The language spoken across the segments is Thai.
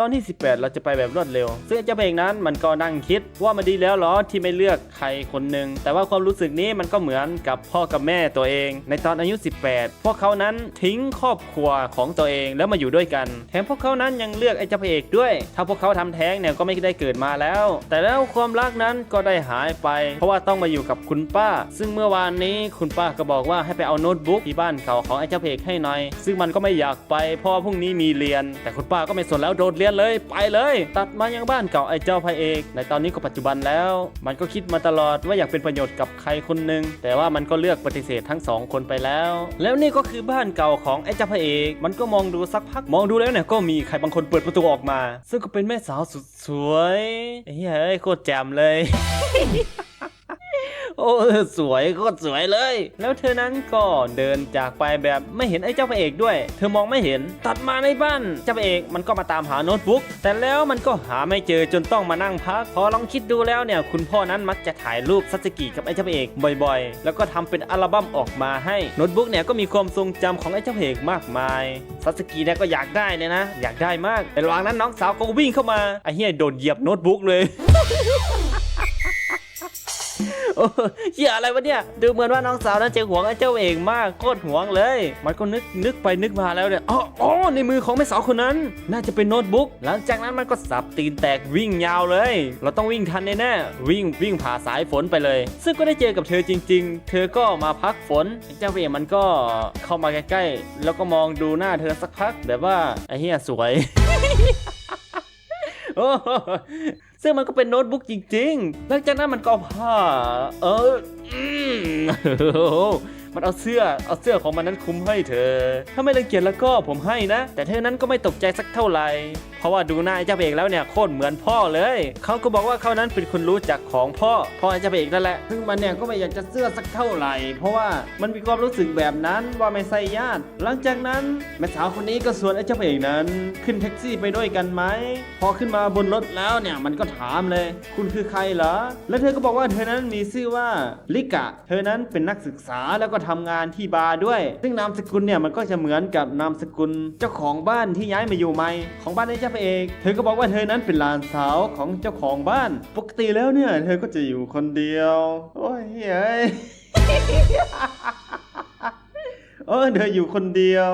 ตอนที่ 18 เราจะไปแบบรวดเร็ว ซึ่งเจ้าเพลงนั้นมันก็นั่งคิดว่ามันดีแล้วหรอที่ไม่เลือกใครคนหนึ่ง แต่ว่าความรู้สึกนี้มันก็เหมือนกับพ่อกับแม่ตัวเอง ในตอนอายุ 18 พวกเขานั้นทิ้งครอบครัวของตัวเองแล้วมาอยู่ด้วยกัน แถมพวกเขานั้นยังเลือกไอ้เจ้าพระเอกด้วย ถ้าพวกเขาทำแท้งเนี่ยก็ไม่ได้เกิดมาแล้ว แต่แล้วความรักนั้นก็ได้หายไป เพราะว่าต้องมาอยู่กับคุณป้า ซึ่งเมื่อวานนี้คุณป้าก็บอกว่าให้ไปเอาโน้ตบุ๊กที่บ้านเก่าของไอ้เจ้าพระเอกให้หน่อย ซึ่งมันก็ไม่อยากไปเพราะว่าพรุ่งนี้มีเรียน แต่คุณป้าก็ไม่สนแล้วโดดเรียนเลยไปเลย ตัดมายังบ้านเก่าไอ้เจ้าพระเอก ในตอนนี้ก็ปัจจุบันแล้ว มันก็คิดมาตลอดว่าอยากเป็นประโยชน์กับใครคนหนึ่งแต่ว่ามันก็เลือกปฏิเสธทั้งสองคนไปแล้ว แล้วนี่ก็คือบ้านเก่าของไอ้เจ้าพระเอก มันก็มองดูสักพักมองดูแล้วเนี่ยก็มีใครบางคนเปิดประตูออกมา ซึ่งก็เป็นแม่สาวสุดสวยเฮ้ยเฮ้ยโคตรแจ่มเลย โอ้สวยโคตรสวยเลย แล้วเธอนั้นก็เดินจากไปแบบไม่เห็นไอ้เจ้าพระเอกด้วย เธอมองไม่เห็นตัดมาในบ้านเจ้าพระเอกมันก็มาตามหาโน้ตบุ๊ก แต่แล้วมันก็หาไม่เจอจนต้องมานั่งพัก พอลองคิดดูแล้วเนี่ย คุณพ่อนั้นมักจะถ่ายรูปซัตสึกิกับไอ้เจ้าพระเอกบ่อยๆ แล้วก็ทำเป็นอัลบั้มออกมาให้โน้ตบุ๊กเนี่ยก็มีความทรงจำของไอ้เจ้าพระเอกมากมายซัตสึกิเนี่ยก็อยากได้เลยนะ อยากได้มากแต่ระหว่างนั้นน้องสาวก็วิ่งเข้ามาไอ้เฮียโดนเหยียบโน้ตบุ๊กเลย เหี้ยอะไรวะเนี่ย ดูเหมือนว่าน้องสาวนั้นจะหวงไอ้เจ้าเองมากโคตรหวงเลย มันก็นึกนึกไปนึกมาแล้วเนี่ยอ๋ออ๋อในมือของแม่สาวคนนั้น น่าจะเป็นโน้ตบุ๊ก หลังจากนั้นมันก็สับตีนแตกวิ่งยาวเลย เราต้องวิ่งทันแน่ๆวิ่งวิ่งผ่าสายฝนไปเลย ซึ่งก็ได้เจอกับเธอจริง ๆ เธอก็มาพักฝนเจ้าเองมันก็เข้ามาใกล้ๆแล้วก็มองดูหน้าเธอสักพักแบบว่าไอ้เหี้ยสวย ซึ่งมันก็เป็นโน้ตบุ๊กจริงๆ หลังจากนั้นมันก็เอาผ้า เออมันเอาเสื้อ เอาเสื้อของมันนั้นคลุมให้เธอ ถ้าไม่รังเกียจแล้วก็ผมให้นะ แต่เธอนั้นก็ไม่ตกใจสักเท่าไหร่ ราะว่าดูหน้าไอ้เจ้าเอกแล้วเนี่ยโคตรเหมือนพ่อเลยเขาก็บอกว่าเขานั้นเป็นคนรู้จักของพ่อพ่อไอ้เจ้าเอกนั่นแหละซึ่งมันเนี่ยก็ไม่อยากจะเสื้อสักเท่าไหร่ เพราะว่ามันมีความรู้สึกแบบนั้นว่าไม่ใส่ญาติ หลังจากนั้นแม่สาวคนนี้ก็ชวนไอ้เจ้าเอกนั้น ขึ้นแท็กซี่ไปด้วยกันไหมพอขึ้นมาบนรถแล้วเนี่ยมันก็ถามเลย คุณคือใครเหรอแล้วเธอก็บอกว่าเธอนั้นมีชื่อว่าลิกะ เธอนั้นเป็นนักศึกษาแล้วก็ทำงานที่บาร์ด้วย ซึ่งนามสกุลเนี่ยมันก็จะเหมือนกับนามสกุลเจ้าของบ้านที่ย้ายมาอยู่ใหม่ของบ้านไอ้เจ้าพระเอกเธอก็บอกว่าเธอนั้นเป็นหลานสาวของเจ้าของบ้าน ปกติแล้วเนี่ย เธอก็จะอยู่คนเดียว โอ้ยเฮ้ยเออเธออยู่คนเดียว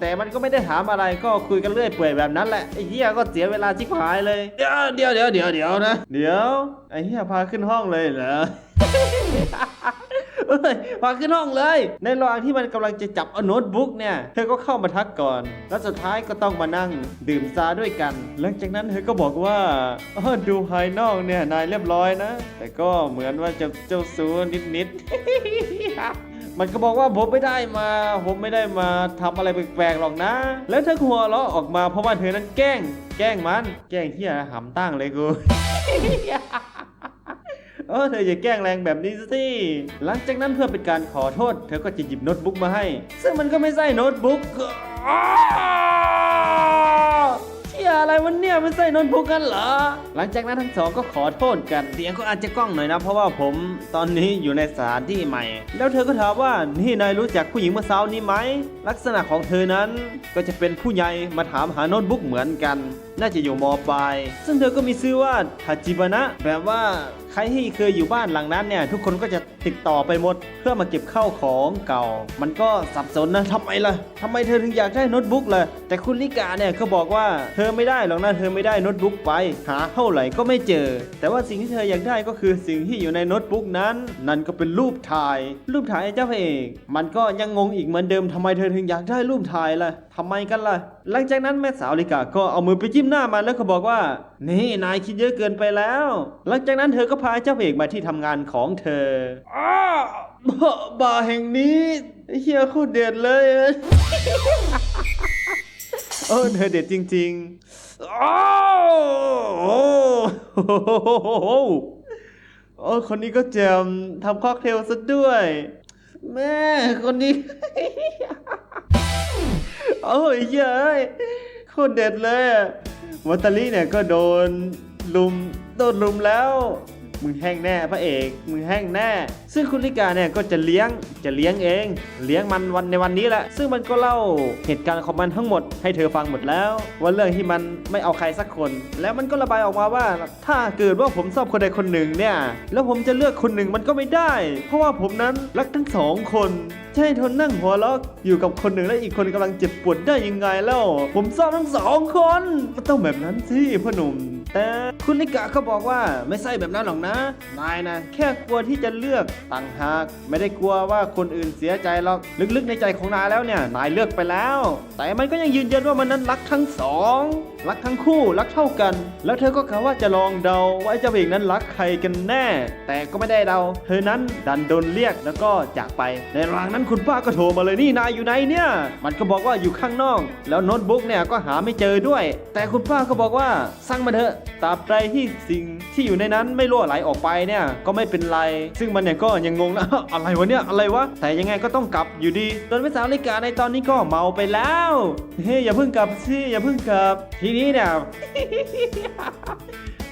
แต่มันก็ไม่ได้ถามอะไรก็คุยกันเรื่อยเปื่อยแบบนั้นแหละไอ้เหี้ยก็เสียเวลาชิบหายเลยเดี๋ยวเดี๋ยวเดี๋ยวเดี๋ยวเดี๋ยวนะ เดี๋ยวไอ้เหี้ยพาขึ้นห้องเลยเหรอเอ้ย พาขึ้นห้องเลย ในระหว่างที่มันกำลังจะจับเอาโน้ตบุ๊กเนี่ยเธอก็เข้ามาทักก่อน แล้วสุดท้ายก็ต้องมานั่งดื่มซาด้วยกัน หลังจากนั้นเธอก็บอกว่าดูภายนอกเนี่ยนายเรียบร้อยนะ แต่ก็เหมือนว่าจะเจ้าซู้นิดๆมันก็บอกว่าผมไม่ได้มา ผมไม่ได้มาทำอะไรแปลกๆหรอกนะ แล้วเธอหัวเราะออกมาเพราะว่าเธอนั้นแกล้ง แกล้งมัน แกล้งที่หำตั้งเลยกู เออเธออย่าแกล้งแรงแบบนี้สิ หลังจากนั้นเพื่อเป็นการขอโทษ เธอก็จะหยิบโน้ตบุ๊กมาให้ ซึ่งมันก็ไม่ใช่โน้ตบุ๊กอ้าวเชี่ยอะไรวันเนี่ยไม่ใช่โน้ตบุ๊กกันเหรอ หลังจากนั้นทั้งสองก็ขอโทษกันเสียงก็อาจจะกล้องหน่อยนะ เพราะว่าผมตอนนี้อยู่ในสถานที่ใหม่ แล้วเธอก็ถามว่านี่นายรู้จักผู้หญิงเมื่อเช้านี้ไหมลักษณะของเธอนั้นก็จะเป็นผู้ใหญ่มาถามหาโน้ตบุ๊กเหมือนกัน น่าจะอยู่มปลายซึ่งเธอก็มีชื่อว่าทาจิบานะแบบว่า ใครที่เคยอยู่บ้านหลังนั้นเนี่ยทุกคนก็จะติดต่อไปหมด เพื่อมาเก็บข้าวของเก่า มันก็สับสนนะทำไมล่ะทำไมเธอถึงอยากได้โน้ตบุ๊กล่ะแต่คุณลิกาเนี่ยก็บอกว่าเธอไม่ได้หรอกนะเธอไม่ได้โน้ตบุ๊กไป หาเท่าไหร่ก็ไม่เจอ แต่ว่าสิ่งที่เธออยากได้ก็คือสิ่งที่อยู่ในโน้ตบุ๊กนั้น นั่นก็เป็นรูปถ่าย รูปถ่ายเจ้าพระเอกมันก็ยังงงอีกเหมือนเดิมทำไมเธอถึงอยากได้รูปถ่ายล่ะทำไมกันล่ะ หลังจากนั้นแม่สาวลิกาก็เอามือไปจิ้มหน้ามันแล้วก็บอกว่า นี่นายคิดเยอะเกินไปแล้ว หลังจากนั้นเธอก็พาเจ้าเอกมาที่ทำงานของเธออ้าบ่าแห่งนี้เฮียโคตรเด็ดเลยเออเธอเด็ดจริงๆอ้าวโอ้โหโอ้คนนี้ก็แจมทำค็อกเทลซะด้วย แม่คนนี้ โอ้ยเย้ยโคตรเด็ดเลยอะวัตตาลีเนี่ยก็โดนลุมโดนลุมแล้ว มึงแห้งแน่พระเอกมึงแห้งแน่ ซึ่งคุณลิกาเนี่ยก็จะเลี้ยงจะเลี้ยงเอง เลี้ยงมันวันในวันนี้แหละ ซึ่งมันก็เล่าเหตุการณ์ของมันทั้งหมดให้เธอฟังหมดแล้ว ว่าเรื่องที่มันไม่เอาใครสักคน แล้วมันก็ระบายออกมาว่า ถ้าเกิดว่าผมชอบคนใดคนหนึ่งเนี่ยแล้วผมจะเลือกคนหนึ่งมันก็ไม่ได้ เพราะว่าผมนั้นรักทั้งสองคนจะให้ทนนั่งหัวเราะอยู่กับคนหนึ่งและอีกคนกำลังเจ็บปวดได้ยังไงแล้ว ผมชอบทั้งสองคนมันต้องแบบนั้นสิพ่อหนุ่ม แต่คุณลิกะก็บอกว่าไม่ใช่แบบนั้นหรอกนะ นายนะแค่กลัวที่จะเลือกต่างหาก ไม่ได้กลัวว่าคนอื่นเสียใจหรอกลึกๆในใจของนายแล้วเนี่ยนายเลือกไปแล้ว แต่มันก็ยังยืนยันว่ามันนั้นรักทั้งสองรักทั้งคู่รักเท่ากัน แล้วเธอก็กะว่าจะลองเดาว่าไอ้เจ้าเอกนั้นรักใครกันแน่ แต่ก็ไม่ได้เดา เธอนั้นดันโดนเรียกแล้วก็จากไป ในระหว่างนั้นคุณป้าก็โทรมาเลยนี่นายอยู่ไหนเนี่ย มันก็บอกว่าอยู่ข้างนอก แล้วโน้ตบุ๊กเนี่ยก็หาไม่เจอด้วย แต่คุณป้าก็บอกว่าสร้างมันเถอะตราบใดที่สิ่งที่อยู่ในนั้นไม่รั่วไหลออกไปเนี่ยก็ไม่เป็นไร ซึ่งมันเนี่ยก็ยังงงนะ อะไรวะเนี่ยอะไรวะแต่ยังไงก็ต้องกลับอยู่ดีจนแม่สาวลิกาในตอนนี้ก็เมาไปแล้วเฮ้ยอย่าเพิ่งกลับสิอย่าเพิ่งกลับ ทีนี้เนี่ย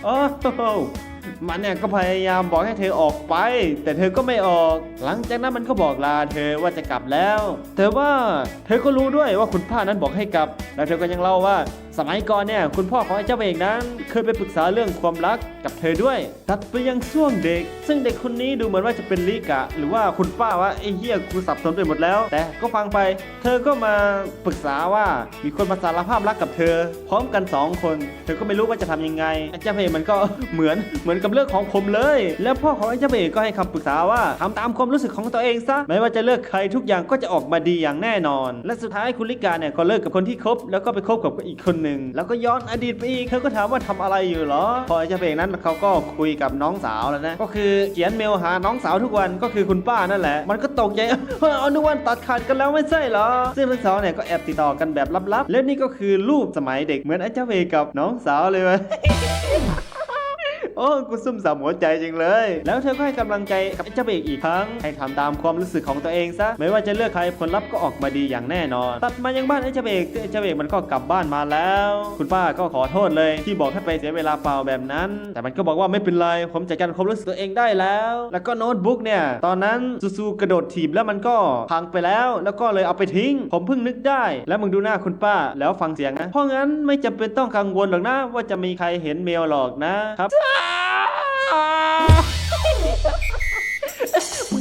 โอ้มันเนี่ยก็พยายามบอกให้เธอออกไป แต่เธอก็ไม่ออก หลังจากนั้นมันก็บอกลาเธอว่าจะกลับแล้วแต่ว่าเธอก็รู้ด้วยว่าคุณพ่อนั้นบอกให้กลับ แล้วเธอก็ยังเล่าว่า สมัยก่อนเนี่ยคุณพ่อของไอ้เจ้าเอกนั้น เคยไปปรึกษาเรื่องความรักกับเธอด้วย ตัดไปยังช่วงเด็ก ซึ่งเด็กคนนี้ดูเหมือนว่าจะเป็นลิกะ หรือว่าคุณป้าวะไอ้เหี้ยกูสับสนไปหมดแล้ว แต่ก็ฟังไป เธอก็มาปรึกษาว่ามีคนมาสารภาพรักกับเธอ พร้อมกันสองคน เธอก็ไม่รู้ว่าจะทำยังไงไอ้เจ้าเอกมันก็เหมือนเหมือนกับเรื่องของผมเลย แล้วพ่อของไอ้เจ้าเอกก็ให้คำปรึกษาว่าทำตามความรู้สึกของตัวเองซะไม่ว่าจะเลือกใครทุกอย่างก็จะออกมาดีอย่างแน่นอน และสุดท้ายคุณลิกาเนี่ยก็เลิกกับคนที่คบแล้วก็ไปคบกับอีกคนหนึ่งแล้วก็ย้อนอดีตไปอีกเธอก็ถามว่าทำอะไรอยู่หรอ พอไอ้เจ้าเอกนั้นเขาก็คุยกับน้องสาวแล้วนะก็คือเขียนเมลหาน้องสาวทุกวันก็คือคุณป้านั่นแหละ มันก็ตกใจเอานึกวันตัดขาดกันแล้วไม่ใช่หรอ ซึ่งทั้งสองเนี่ยก็แอบติดต่อกันแบบลับๆและนี่ก็คือรูปสมัยเด็กเหมือนไอ้เจ้าเอกกับน้องสาวเลยวะ อ้กูซุ่มสามหัวใจจริงเลย แล้วเธอก็ให้กำลังใจกับไอ้เจ้าเบกอีกครั้ง ให้ทำตามความรู้สึกของตัวเองซะ ไม่ว่าจะเลือกใครผลลัพธ์ก็ออกมาดีอย่างแน่นอน ตัดมายังบ้านไอ้เจ้าเบกไอ้เจ้าเบกมันก็กลับบ้านมาแล้ว คุณป้าก็ขอโทษเลย ที่บอกให้ไปเสียเวลาเปล่าแบบนั้น แต่มันก็บอกว่าไม่เป็นไร ผมจัดการความรู้สึกตัวเองได้แล้ว แล้วก็โน้ตบุ๊กเนี่ย ตอนนั้นซูซูกระโดดถีบแล้วมันก็พังไปแล้ว แล้วก็เลยเอาไปทิ้ง ผมเพิ่งนึกได้ แล้วมึงดูหน้าคุณป้าแล้วฟังเสียงนะ เพราะงั้นไม่จำเป็นต้องกังวลหรอกนะว่าจะมีใครเห็นเมลหรอกนะครับมึ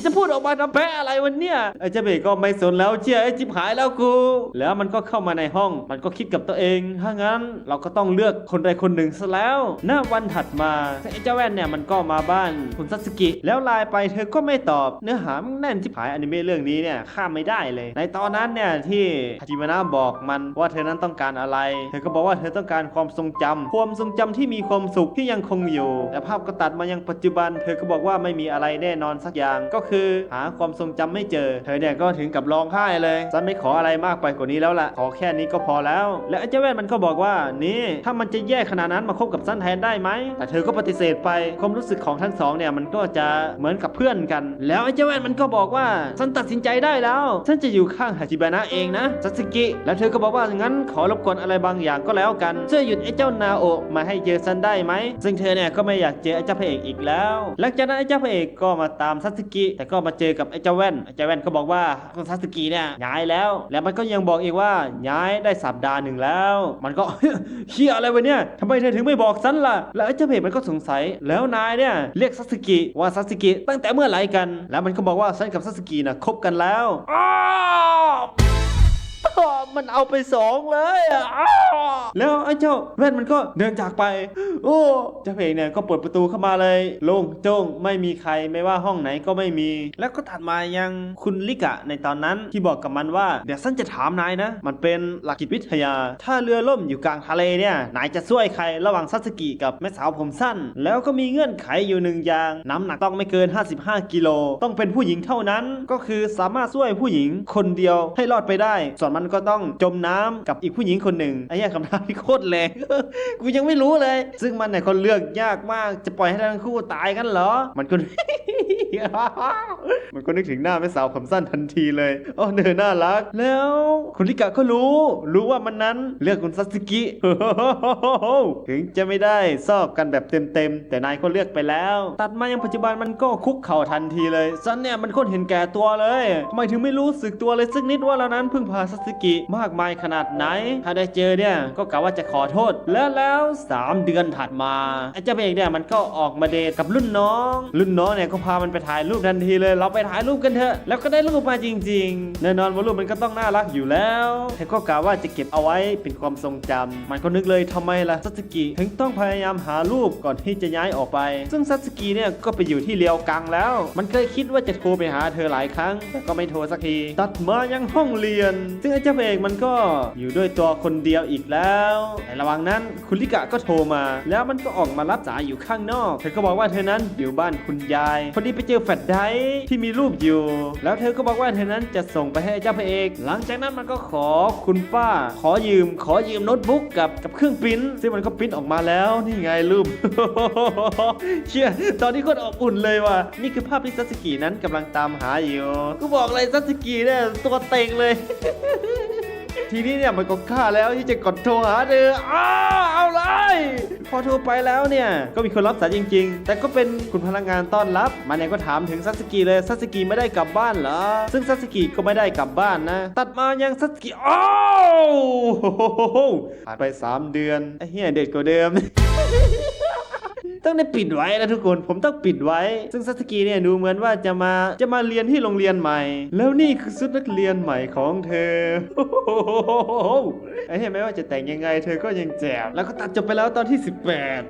จะพูดออกมาทำแพ้อะไรวันเนี่ยไอ้เจเบก็ไม่สนแล้วเชียไอ้จิบหายแล้วกู แล้วมันก็เข้ามาในห้อง มันก็คิดกับตัวเอง ถ้างั้นเราก็ต้องเลือกคนใดคนหนึ่งซะแล้วหน้าวันถัดมาไอ้เจ้าแว่นเนี่ยมันก็มาบ้านคุณซัตสกิแล้วไลน์ไปเธอก็ไม่ตอบ เนื้อหามันแน่นจิบหายอนิเมะเรื่องนี้เนี่ยข้ามไม่ได้เลย ในตอนนั้นเนี่ยที่ฮาจิมานะบอกมันว่าเธอนั้นต้องการอะไร เธอก็บอกว่าเธอต้องการความทรงจำความทรงจำที่มีความสุขที่ยังคงอยู่ แต่ภาพก็ตัดมายังปัจจุบัน เธอก็บอกว่าไม่มีอะไรแน่นอนสักอย่างก็คือ หาความทรงจำไม่เจอ เธอเนี่ยก็ถึงกับร้องไห้เลยฉันไม่ขออะไรมากไปกว่านี้แล้วล่ะ ขอแค่นี้ก็พอแล้ว และไอ้เจ้าแว่นมันก็บอกว่า นี่ถ้ามันจะแย่ขนาดนั้นมาคบกับซันแทนได้ไหม แต่เธอก็ปฏิเสธไปความรู้สึกของทั้งสองเนี่ยมันก็จะเหมือนกับเพื่อนกัน แล้วไอ้เจ้าแว่นมันก็บอกว่าฉันตัดสินใจได้แล้วฉันจะอยู่ข้างฮาจิบานะเองนะซัสึกิ แล้วเธอก็บอกว่างั้นขอรบกวนอะไรบางอย่างก็แล้วกันช่วยหยุดไอ้เจ้านาโอะมาให้เจอฉันได้ไหมซึ่งเธอเนี่ยก็ไม่อยากเจอไอ้เจ้าพระเอกอีกแล้ว หลังจากนั้นไอ้เจ้าพระเอกก็มาตามซัสึกิแต่ก็มาเจอกับไอ้เจ้าแว่นไอ้เจ้าแว่นก็บอกว่าคุณซัตสึกิเนี่ยย้ายแล้ว แล้วมันก็ยังบอกอีกว่าย้ายได้สัปดาห์หนึ่งแล้ว มันก็เฮียอะไรวะเนี่ยทำไมเธอถึงไม่บอกฉันล่ะ แล้วไอ้เจ้าเพจมันก็สงสัย แล้วนายเนี่ยเรียกซัตสึกิว่าซัตสึกิตั้งแต่เมื่อไหร่กัน แล้วมันก็บอกว่าฉันกับซัตสึกิน่ะคบกันแล้วอ้าว มันเอาไปสองเลยอะแล้วไอ้เจ้าแว่นมันก็เดินจากไป โอ้เจ้าเพลงเนี่ยก็เปิดประตูเข้ามาเลยโล่งโจ้งไม่มีใครไม่ว่าห้องไหนก็ไม่มี แล้วก็ถัดมายังคุณลิกะในตอนนั้นที่บอกกับมันว่าเดี๋ยวฉันจะถามนายนะ มันเป็นหลักจิตวิทยา ถ้าเรือล่มอยู่กลางทะเลเนี่ยนายจะช่วยใครระหว่างซัตสกิกับแม่สาวผมสั้น แล้วก็มีเงื่อนไขอยู่หนึ่งอย่าง น้ำหนักต้องไม่เกิน 55 กิโล ต้องเป็นผู้หญิงเท่านั้น ก็คือสามารถช่วยผู้หญิงคนเดียวให้รอดไปได้ส่วนมันมันก็ต้องจมน้ำกับอีกผู้หญิงคนหนึ่งไอ้เหี้ยคำถามที่โคตรแรงกูยังไม่รู้เลย ซึ่งมันเนี่ยคนเลือกยากมากจะปล่อยให้ทั้งคู่ตายกันเหรอ มันก็มันก็นึกถึงหน้าแม่สาวผมสั้นทันทีเลยโอ้เนอน่ารัก แล้วคุณลิกะก็รู้ รู้ว่ามันนั้นเลือกคุณซัตสึกิถึงจะไม่ได้ซอบกันแบบเต็มๆ แต่นายก็เลือกไปแล้ว ตัดมายังปัจจุบันมันก็คุกเข่าทันทีเลยซันเนี่ยมันโคนเห็นแก่ตัวเลยทำไมถึงไม่รู้สึกตัวเลยสักนิดว่าเรานั้นเพิ่งพาซัตสึกิมากมายขนาดไหน ถ้าได้เจอเนี่ยก็กะว่าจะขอโทษ แล้วแล้วสามเดือนถัดมาไอ้เจ้าเอกเนี่ยมันก็ออกมาเดทกับรุ่นน้อง รุ่นน้องเนี่ยก็พามันไปถ่ายรูปทันทีเลย เราไปถ่ายรูปกันเถอะ แล้วก็ได้รูปมาจริงๆแน่นอนว่ารูปมันก็ต้องน่ารักอยู่แล้วแต่ก็กะว่าจะเก็บเอาไว้เป็นความทรงจำมันก็นึกเลยทำไมล่ะซัตสึกิถึงต้องพยายามหารูปก่อนที่จะย้ายออกไป ซึ่งซัตสึกิเนี่ยก็ไปอยู่ที่เลียวกังแล้ว มันเคยคิดว่าจะโทรไปหาเธอหลายครั้งแต่ก็ไม่โทรสักที ตัดมายังห้องเรียน ซึ่งไอ้เจ้าพระเอกมันก็อยู่ด้วยตัวคนเดียวอีกแล้วในระหว่างนั้นคุณลิกะก็โทรมา แล้วมันก็ออกมารับสายอยู่ข้างนอกเธอก็บอกว่าเธอนั้นอยู่บ้านคุณยายพอดีไปเจอแฟลชไดร์ที่มีรูปอยู่ แล้วเธอก็บอกว่าเธอนั้นจะส่งไปให้เจ้าพระเอก หลังจากนั้นมันก็ขอคุณป้า ขอยืม ขอยืมโน้ตบุ๊กกับกับเครื่องปริ้นซึ่งมันก็ปริ้นออกมาแล้วนี่ไงรูปเชื่อตอนนี้คนอบอุ่นเลยว่ะนี่คือภาพที่ซัตสกินั้นกำลังตามหาอยู่กูบอกเลยซัตสกิเนี่ยตัวเต็งเลย ทีนี้เนี่ยมันก็กล้าแล้วที่จะกดโทรหาเธออ้าวเอาเลยพอโทรไปแล้วเนี่ยก็มีคนรับสายจริง ๆ แต่ก็เป็นคุณพนักงานต้อนรับมันเนี่ยก็ถามถึงซัสึกิเลยซัสึกิไม่ได้กลับบ้านเหรอซึ่งซัสึกิก็ไม่ได้กลับบ้านนะ ตัดมายังซัสึกิอ้าวผ่านไป 3 เดือนไอ้เหี้ยเด็กกว่าเดิม ต้องได้ปิดไว้นะทุกคน ผมต้องปิดไว้ ซึ่งซัสกิเนี่ยดูเหมือนว่าจะมาจะมาเรียนที่โรงเรียนใหม่ แล้วนี่คือชุดนักเรียนใหม่ของเธอไอ้เห็นไหมว่าจะแต่งยังไง เธอก็ยังแจมแล้วก็ตัดจบไปแล้วตอนที่ 18